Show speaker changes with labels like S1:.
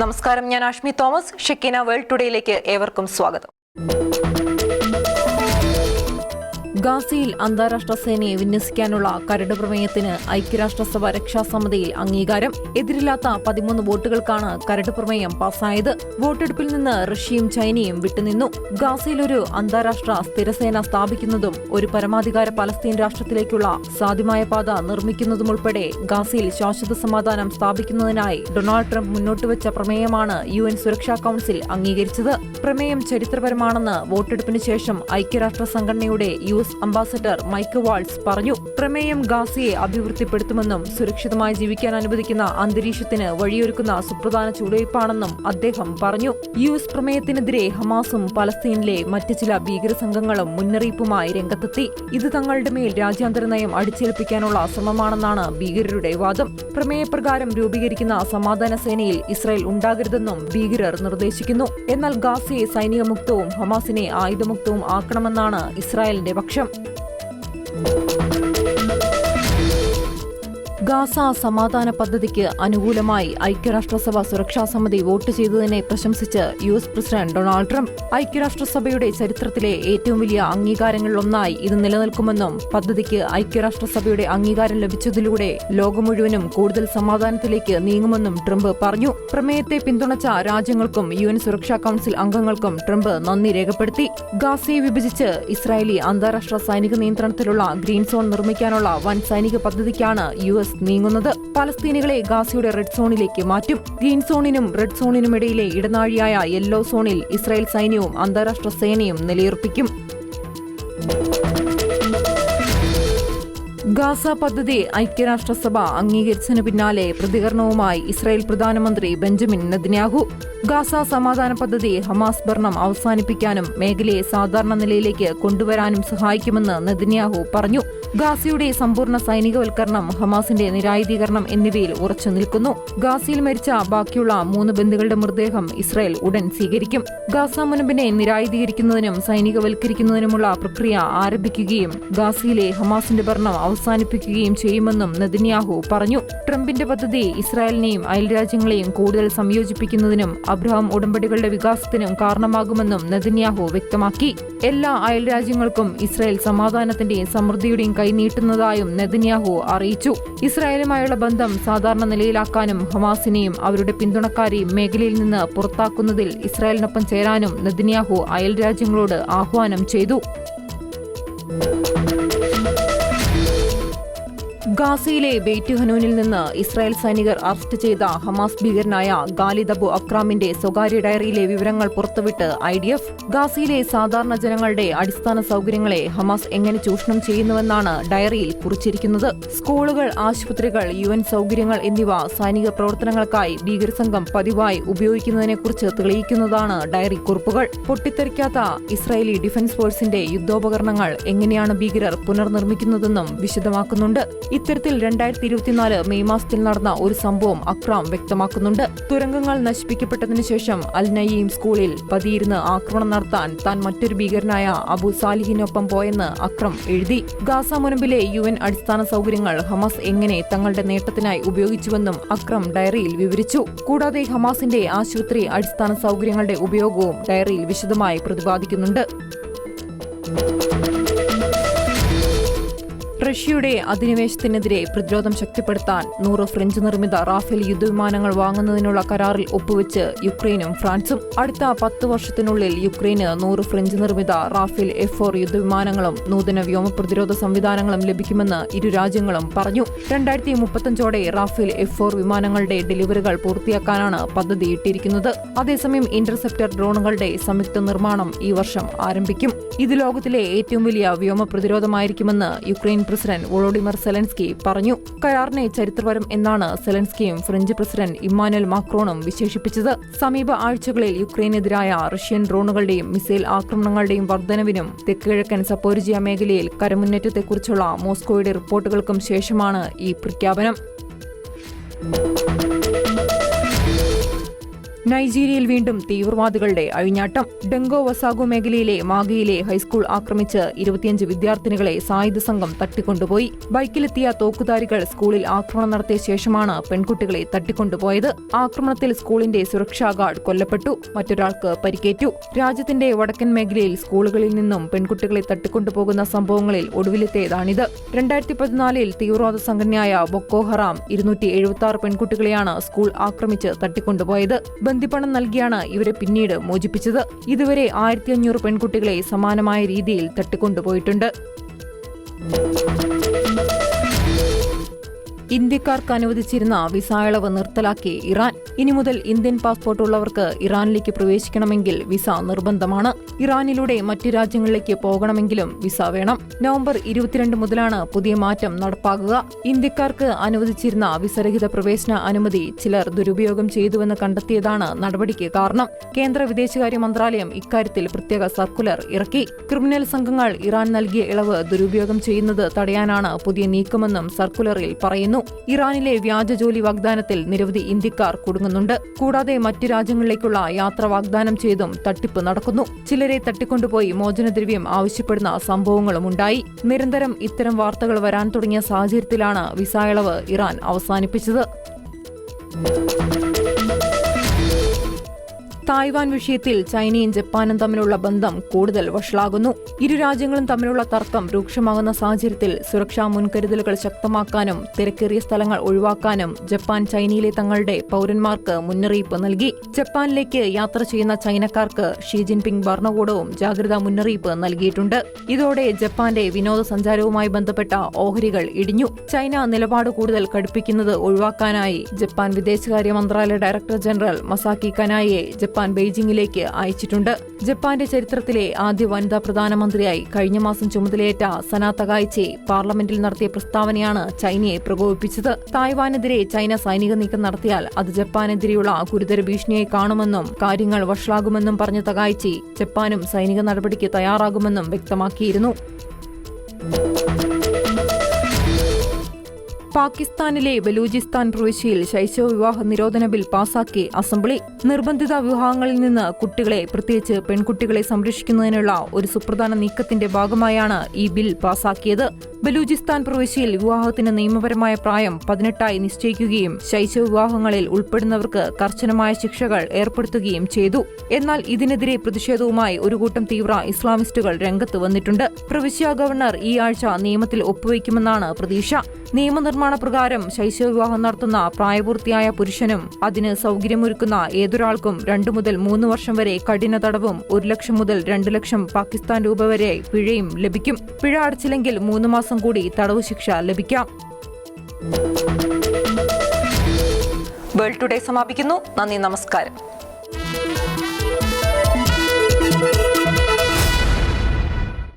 S1: നമസ്കാരം ഞാൻ അഷ്മി തോമസ്. ഷെക്കീന വേൾഡ് ടുഡേയിലേക്ക് ഏവർക്കും സ്വാഗതം. ഗാസയിൽ അന്താരാഷ്ട്ര സേനയെ വിന്യസിക്കാനുള്ള കരട് പ്രമേയത്തിന് ഐക്യരാഷ്ട്രസഭ രക്ഷാസമിതിയിൽ അംഗീകാരം. എതിരില്ലാത്ത പതിമൂന്ന് വോട്ടുകൾക്കാണ് കരട് പ്രമേയം പാസായത്. വോട്ടെടുപ്പിൽ നിന്ന് റഷ്യയും ചൈനയും വിട്ടുനിന്നു. ഗാസയിൽ ഒരു അന്താരാഷ്ട്ര സ്ഥിരസേന സ്ഥാപിക്കുന്നതും ഒരു പരമാധികാര പലസ്തീൻ രാഷ്ട്രത്തിലേക്കുള്ള സാധ്യമായ പാത നിർമ്മിക്കുന്നതുമുൾപ്പെടെ ഗാസയിൽ ശാശ്വത സമാധാനം സ്ഥാപിക്കുന്നതിനായി ഡൊണാൾഡ് ട്രംപ് മുന്നോട്ടുവച്ച പ്രമേയമാണ് യു എൻ സുരക്ഷാ കൌൺസിൽ അംഗീകരിച്ചത്. പ്രമേയം ചരിത്രപരമാണെന്ന് വോട്ടെടുപ്പിന് ശേഷം ഐക്യരാഷ്ട്ര സംഘടനയുടെ U S ambassador Mike Waltz പറഞ്ഞു പ്രമേയം ഗാസയെ അഭിവൃദ്ധിപ്പെടുത്തുമെന്നും സുരക്ഷിതമായി ജീവിക്കാൻ അനുവദിക്കുന്ന അന്തരീക്ഷത്തിന് വഴിയൊരുക്കുന്ന സുപ്രധാന ചുവടുവയ്പ്പാണെന്നും അദ്ദേഹം പറഞ്ഞു. യുഎസ് പ്രമേയത്തിനെതിരെ ഹമാസും പലസ്തീനിലെ മറ്റ് ചില ഭീകര സംഘങ്ങളും മുന്നറിയിപ്പുമായി രംഗത്തെത്തി. ഇത് തങ്ങളുടെ മേൽ രാജ്യാന്തര നയം അടിച്ചേൽപ്പിക്കാനുള്ള ശ്രമമാണെന്നാണ് ഭീകരരുടെ വാദം. പ്രമേയപ്രകാരം രൂപീകരിക്കുന്ന സമാധാന സേനയിൽ ഇസ്രായേൽ ഉണ്ടാകരുതെന്നും ഭീകരർ നിർദ്ദേശിക്കുന്നു. എന്നാൽ ഗാസയെ സൈനികമുക്തവും ഹമാസിനെ ആയുധമുക്തവും ആക്കണമെന്നാണ് ഇസ്രായേലിന്റെ പക്ഷം. общем, ഗാസ സമാധാന പദ്ധതിക്ക് അനുകൂലമായി ഐക്യരാഷ്ട്രസഭ സുരക്ഷാ സമിതി വോട്ട് ചെയ്തതിനെ പ്രശംസിച്ച് U S president Donald Trump. ഐക്യരാഷ്ട്രസഭയുടെ ചരിത്രത്തിലെ ഏറ്റവും വലിയ അംഗീകാരങ്ങളിലൊന്നായി ഇത് നിലനിൽക്കുമെന്നും പദ്ധതിക്ക് ഐക്യരാഷ്ട്രസഭയുടെ അംഗീകാരം ലഭിച്ചതിലൂടെ ലോകം മുഴുവനും കൂടുതൽ സമാധാനത്തിലേക്ക് നീങ്ങുമെന്നും ട്രംപ് പറഞ്ഞു. പ്രമേയത്തെ പിന്തുണച്ച രാജ്യങ്ങൾക്കും യു സുരക്ഷാ കൌൺസിൽ അംഗങ്ങൾക്കും ട്രംപ് നന്ദി രേഖപ്പെടുത്തി. ഗാസയെ വിഭജിച്ച് ഇസ്രായേലി അന്താരാഷ്ട്ര സൈനിക നിയന്ത്രണത്തിലുള്ള ഗ്രീൻ സോൺ നിർമ്മിക്കാനുള്ള വൻ സൈനിക പദ്ധതിക്കാണ് യു എസ് നീങ്ങുന്നത് പലസ്തീനികളെ ഗാസയുടെ റെഡ് സോണിലേക്ക് മാറ്റും. ഗ്രീൻ സോണിനും റെഡ് സോണിനുമിടയിലെ ഇടനാഴിയായ യെല്ലോ സോണിൽ ഇസ്രായേൽ സൈന്യവും അന്താരാഷ്ട്ര സേനയും നിലയുറപ്പിക്കും. ഗാസ പദ്ധതി ഐക്യരാഷ്ട്രസഭ അംഗീകരിച്ചതിന് പിന്നാലെ പ്രതികരണവുമായി ഇസ്രായേൽ പ്രധാനമന്ത്രി ബെഞ്ചമിൻ നെതന്യാഹു. ഗാസ സമാധാന പദ്ധതി ഹമാസ് ഭരണം അവസാനിപ്പിക്കാനും മേഖലയെ സാധാരണ നിലയിലേക്ക് കൊണ്ടുവരാനും സഹായിക്കുമെന്ന് നെതന്യാഹു പറഞ്ഞു. ഗാസയുടെ സമ്പൂർണ സൈനികവൽക്കരണം ഹമാസിന്റെ നിരായുധീകരണം എന്നിവയിൽ ഉറച്ചു നിൽക്കുന്നു. ഗാസയിൽ മരിച്ച ബാക്കിയുള്ള മൂന്ന് ബന്ധുക്കളുടെ മൃതദേഹം ഇസ്രായേൽ ഉടൻ സ്വീകരിക്കും. ഗാസ മുനമ്പിനെ നിരായുധീകരിക്കുന്നതിനും സൈനികവൽക്കരിക്കുന്നതിനുമുള്ള പ്രക്രിയ ആരംഭിക്കുകയും ഗാസയിലെ ഹമാസിന്റെ ഭരണം അവസാനിപ്പിക്കുകയും ചെയ്യുമെന്നും നെതന്യാഹു പറഞ്ഞു. ട്രംപിന്റെ പദ്ധതി ഇസ്രായേലിനെയും അയൽരാജ്യങ്ങളെയും കൂടുതൽ സംയോജിപ്പിക്കുന്നതിനും അബ്രഹാം ഉടമ്പടികളുടെ വികാസത്തിനും കാരണമാകുമെന്നും നെതന്യാഹു വ്യക്തമാക്കി. എല്ലാ അയൽരാജ്യങ്ങൾക്കും ഇസ്രായേൽ സമാധാനത്തിന്റെയും സമൃദ്ധിയുടെയും കൈനീട്ടുന്നതായും നെതന്യാഹു അറിയിച്ചു. ഇസ്രായേലുമായുള്ള ബന്ധം സാധാരണ നിലയിലാക്കാനും ഹമാസിനെയും അവരുടെ പിന്തുണക്കാരെയും മേഖലയിൽ നിന്ന് പുറത്താക്കുന്നതിൽ ഇസ്രായേലിനൊപ്പം ചേരാനും നെതന്യാഹു അയൽരാജ്യങ്ങളോട് ആഹ്വാനം ചെയ്തു. ഗാസയിലെ ബെയ്റ്റ് നിന്ന് ഇസ്രായേൽ സൈനികർ അറസ്റ്റ് ചെയ്ത ഹമാസ് ഭീകരനായ ഗാലിദ് അബു അക്രാമിന്റെ സ്വകാര്യ ഡയറിയിലെ വിവരങ്ങൾ പുറത്തുവിട്ട് ഐ ഡി എഫ് ഗാസയിലെ സാധാരണ ജനങ്ങളുടെ അടിസ്ഥാന സൗകര്യങ്ങളെ ഹമാസ് എങ്ങനെ ചൂഷണം ചെയ്യുന്നുവെന്നാണ് ഡയറിയിൽ കുറിച്ചിരിക്കുന്നത്. സ്കൂളുകൾ ആശുപത്രികൾ യു എൻ സൗകര്യങ്ങൾ എന്നിവ സൈനിക പ്രവർത്തനങ്ങൾക്കായി ഭീകരസംഘം പതിവായി ഉപയോഗിക്കുന്നതിനെക്കുറിച്ച് തെളിയിക്കുന്നതാണ് ഡയറി കുറിപ്പുകൾ. പൊട്ടിത്തെറിക്കാത്ത ഇസ്രായേലി ഡിഫൻസ് ഫോഴ്സിന്റെ യുദ്ധോപകരണങ്ങൾ എങ്ങനെയാണ് ഭീകരർ പുനർനിർമ്മിക്കുന്നതെന്നും വിശദമാക്കുന്നുണ്ട്. ഇത്തരത്തിൽ രണ്ടായിരത്തി ഇരുപത്തിനാല് മെയ് മാസത്തിൽ നടന്ന ഒരു സംഭവം അക്രാം വ്യക്തമാക്കുന്നുണ്ട്. തുരങ്കങ്ങൾ നശിപ്പിക്കപ്പെട്ടതിനു ശേഷം അൽ നയീം സ്കൂളിൽ പതിയിരുന്ന് ആക്രമണം നടത്താൻ താൻ മറ്റൊരു ഭീകരനായ അബു സാലിഹിനൊപ്പം പോയെന്ന് അക്രം എഴുതി. ഗാസ മുനമ്പിലെ യു എൻ അടിസ്ഥാന സൗകര്യങ്ങൾ ഹമാസ് എങ്ങനെ തങ്ങളുടെ നേട്ടത്തിനായി ഉപയോഗിച്ചുവെന്നും അക്രം ഡയറിയിൽ വിവരിച്ചു. കൂടാതെ ഹമാസിന്റെ ആശുപത്രി അടിസ്ഥാന സൗകര്യങ്ങളുടെ ഉപയോഗവും ഡയറിയിൽ വിശദമായി പ്രതിപാദിക്കുന്നുണ്ട്. റഷ്യയുടെ അധിനിവേശത്തിനെതിരെ പ്രതിരോധം ശക്തിപ്പെടുത്താൻ നൂറ് ഫ്രഞ്ച് നിർമ്മിത റാഫേൽ യുദ്ധവിമാനങ്ങൾ വാങ്ങുന്നതിനുള്ള കരാറിൽ ഒപ്പുവെച്ച് യുക്രൈനും ഫ്രാൻസും അടുത്ത പത്ത് വർഷത്തിനുള്ളിൽ യുക്രൈന് നൂറ് ഫ്രഞ്ച് നിർമ്മിത റാഫേൽ എഫ് ഫോർ യുദ്ധവിമാനങ്ങളും നൂതന വ്യോമ പ്രതിരോധ സംവിധാനങ്ങളും ലഭിക്കുമെന്ന് ഇരു രാജ്യങ്ങളും പറഞ്ഞു. രണ്ടായിരത്തി മുപ്പത്തഞ്ചോടെ റാഫേൽ എഫ് ഫോർ വിമാനങ്ങളുടെ ഡെലിവറികൾ പൂർത്തിയാക്കാനാണ് പദ്ധതിയിട്ടിരിക്കുന്നത്. അതേസമയം ഇന്റർസെപ്റ്റർ ഡ്രോണുകളുടെ സംയുക്ത നിർമ്മാണം ഈ വർഷം ആരംഭിക്കും. ഇത് ലോകത്തിലെ ഏറ്റവും വലിയ വ്യോമ പ്രതിരോധമായിരിക്കുമെന്ന് യുക്രൈൻ പ്രസിഡന്റ് വോളോഡിമർ സെലൻസ്കി പറഞ്ഞു. കരാറിനെ ചരിത്രപരം എന്നാണ് സെലൻസ്കിയും ഫ്രഞ്ച് പ്രസിഡന്റ് ഇമ്മാനുവൽ മാക്രോണും വിശേഷിപ്പിച്ചത്. സമീപ ആഴ്ചകളിൽ യുക്രൈനെതിരായ റഷ്യൻ ഡ്രോണുകളുടെയും മിസൈൽ ആക്രമണങ്ങളുടെയും വർധനവിനും തെക്കുകിഴക്കൻ സപ്പോരിജിയ മേഖലയിൽ കരമുന്നേറ്റത്തെക്കുറിച്ചുള്ള മോസ്കോയുടെ റിപ്പോർട്ടുകൾക്കും ശേഷമാണ് ഈ പ്രഖ്യാപനം. നൈജീരിയയിൽ വീണ്ടും തീവ്രവാദികളുടെ അഴിഞ്ഞാട്ടം. ഡെങ്കോ വസാഗോ മേഖലയിലെ മാഗയിലെ ഹൈസ്കൂൾ ആക്രമിച്ച് ഇരുപത്തിയഞ്ച് വിദ്യാർത്ഥിനികളെ സായുധ സംഘം തട്ടിക്കൊണ്ടുപോയി. ബൈക്കിലെത്തിയ തോക്കുധാരികൾ സ്കൂളിൽ ആക്രമണം നടത്തിയ ശേഷമാണ് പെൺകുട്ടികളെ തട്ടിക്കൊണ്ടുപോയത്. ആക്രമണത്തിൽ സ്കൂളിന്റെ സുരക്ഷാ ഗാർഡ് കൊല്ലപ്പെട്ടു മറ്റൊരാൾക്ക് പരിക്കേറ്റു. രാജ്യത്തിന്റെ വടക്കൻ മേഖലയിൽ സ്കൂളുകളിൽ നിന്നും പെൺകുട്ടികളെ തട്ടിക്കൊണ്ടുപോകുന്ന സംഭവങ്ങളിൽ ഒടുവിലെത്തേതാണിത്. രണ്ടായിരത്തി പതിനാലിൽ തീവ്രവാദ സംഘടനയായ ബൊക്കോഹറാം ഇരുന്നൂറ്റി എഴുപത്തി ആറ് പെൺകുട്ടികളെയാണ് സ്കൂൾ ആക്രമിച്ച് തട്ടിക്കൊണ്ടുപോയത്. ബന്ദിപ്പണം നൽകിയാണ് ഇവരെ പിന്നീട് മോചിപ്പിച്ചത്. ഇതുവരെ ആയിരത്തി അഞ്ഞൂറ് പെൺകുട്ടികളെ സമാനമായ രീതിയിൽ തട്ടിക്കൊണ്ടുപോയിട്ടുണ്ട്. ഇന്ത്യക്കാർക്ക് അനുവദിച്ചിരുന്ന വിസ ഇളവ് നിർത്തലാക്കി ഇറാൻ. ഇനി മുതൽ ഇന്ത്യൻ പാസ്പോർട്ട് ഉള്ളവർക്ക് ഇറാനിലേക്ക് പ്രവേശിക്കണമെങ്കിൽ വിസ നിർബന്ധമാണ്. ഇറാനിലൂടെ മറ്റു രാജ്യങ്ങളിലേക്ക് പോകണമെങ്കിലും വിസ വേണം. നവംബർ ഇരുപത്തിരണ്ട് മുതലാണ് പുതിയ മാറ്റം നടപ്പാക്കുക ഇന്ത്യക്കാർക്ക് അനുവദിച്ചിരുന്ന വിസരഹിത പ്രവേശന അനുമതി ചിലർ ദുരുപയോഗം ചെയ്തുവെന്ന് കണ്ടെത്തിയതാണ് നടപടിക്ക് കാരണം. കേന്ദ്ര വിദേശകാര്യ മന്ത്രാലയം ഇക്കാര്യത്തിൽ പ്രത്യേക സർക്കുലർ ഇറക്കി. ക്രിമിനൽ സംഘങ്ങൾ ഇറാൻ നൽകിയ ഇളവ് ദുരുപയോഗം ചെയ്യുന്നത് തടയാനാണ് പുതിയ നീക്കമെന്നും സർക്കുലറിൽ പറയുന്നു. ഇറാനിലെ വ്യാജ ജോലി വാഗ്ദാനത്തിൽ നിരവധി ഇന്ത്യക്കാർ കുടുങ്ങുന്നുണ്ട്. കൂടാതെ മറ്റു രാജ്യങ്ങളിലേക്കുള്ള യാത്ര വാഗ്ദാനം ചെയ്തും തട്ടിപ്പ് നടക്കുന്നു. ചിലരെ തട്ടിക്കൊണ്ടുപോയി മോചനദ്രവ്യം ആവശ്യപ്പെടുന്ന സംഭവങ്ങളും ഉണ്ടായി. നിരന്തരം ഇത്തരം വാർത്തകൾ വരാൻ തുടങ്ങിയ സാഹചര്യത്തിലാണ് വിസ ഇളവ് ഇറാൻ അവസാനിപ്പിച്ചത്. തായ്വാൻ വിഷയത്തിൽ ചൈനയും ജപ്പാനും തമ്മിലുള്ള ബന്ധം കൂടുതൽ വഷളാകുന്നു. ഇരു രാജ്യങ്ങളും തമ്മിലുള്ള തർക്കം രൂക്ഷമാകുന്ന സാഹചര്യത്തിൽ സുരക്ഷാ മുൻകരുതലുകൾ ശക്തമാക്കാനും തിരക്കേറിയ സ്ഥലങ്ങൾ ഒഴിവാക്കാനും ജപ്പാൻ ചൈനയിലെ തങ്ങളുടെ പൌരന്മാർക്ക് മുന്നറിയിപ്പ് നൽകി. ജപ്പാനിലേക്ക് യാത്ര ചെയ്യുന്ന ചൈനക്കാർക്ക് ഷീ ജിൻപിങ് ഭരണകൂടവും ജാഗ്രതാ മുന്നറിയിപ്പ് നൽകിയിട്ടുണ്ട്. ഇതോടെ ജപ്പാന്റെ വിനോദസഞ്ചാരവുമായി ബന്ധപ്പെട്ട ഓഹരികൾ ഇടിഞ്ഞു. ചൈന നിലപാട് കൂടുതൽ കടുപ്പിക്കുന്നത് ഒഴിവാക്കാനായി ജപ്പാൻ വിദേശകാര്യ മന്ത്രാലയ director general Masaki Kanai Japan ബെയ്ജിംഗിലേക്ക് അയച്ചിട്ടുണ്ട്. ജപ്പാന്റെ ചരിത്രത്തിലെ ആദ്യ വനിതാ പ്രധാനമന്ത്രിയായി കഴിഞ്ഞ മാസം ചുമതലയേറ്റ സനാ പാർലമെന്റിൽ നടത്തിയ പ്രസ്താവനയാണ് ചൈനയെ പ്രകോപിപ്പിച്ചത്. തായ്വാനെതിരെ ചൈന സൈനിക നീക്കം നടത്തിയാൽ അത് ജപ്പാനെതിരെയുള്ള ഗുരുതര ഭീഷണിയായി കാണുമെന്നും കാര്യങ്ങൾ വഷളാകുമെന്നും പറഞ്ഞ തകായിച്ചി ജപ്പാനും സൈനിക നടപടിക്ക് തയ്യാറാകുമെന്നും വ്യക്തമാക്കിയിരുന്നു. പാകിസ്ഥാനിലെ ബലൂചിസ്ഥാൻ പ്രവിശ്യയിൽ ശൈശവ വിവാഹ നിരോധന ബിൽ പാസാക്കി അസംബ്ലി. നിർബന്ധിത വിവാഹങ്ങളിൽ നിന്ന് കുട്ടികളെ പ്രത്യേകിച്ച് പെൺകുട്ടികളെ സംരക്ഷിക്കുന്നതിനുള്ള ഒരു സുപ്രധാന നീക്കത്തിന്റെ ഭാഗമായാണ് ഈ ബിൽ പാസാക്കിയത്. ബലൂചിസ്ഥാൻ പ്രവിശ്യയിൽ വിവാഹത്തിന് നിയമപരമായ പ്രായം പതിനെട്ടായി നിശ്ചയിക്കുകയും ശൈശവ വിവാഹങ്ങളിൽ ഉൾപ്പെടുന്നവർക്ക് കർശനമായ ശിക്ഷകൾ ഏർപ്പെടുത്തുകയും ചെയ്തു. എന്നാൽ ഇതിനെതിരെ പ്രതിഷേധവുമായി ഒരു കൂട്ടം തീവ്ര ഇസ്ലാമിസ്റ്റുകൾ രംഗത്ത് വന്നിട്ടുണ്ട്. പ്രവിശ്യ ഗവർണർ ഈ ആഴ്ച നിയമത്തിൽ ഒപ്പുവയ്ക്കുമെന്നാണ് പ്രതീക്ഷ. നിയമനിർമ്മാണ പ്രകാരം ശൈശവ വിവാഹം നടത്തുന്ന പ്രായപൂർത്തിയായ പുരുഷനും അതിന് സൗകര്യമൊരുക്കുന്ന ഏതൊരാൾക്കും രണ്ടു മുതൽ മൂന്ന് വർഷം വരെ കഠിന തടവും ഒരു ലക്ഷം മുതൽ രണ്ട് ലക്ഷം പാകിസ്ഥാൻ രൂപ വരെ പിഴയും ലഭിക്കും. പിഴ അടച്ചില്ലെങ്കിൽ മൂന്ന് മാസം കൂടി തടവ് ശിക്ഷ ലഭിക്കാം. വേൾഡ് ടുഡേ സമാപിക്കുന്നു. നന്ദി നമസ്കാരം.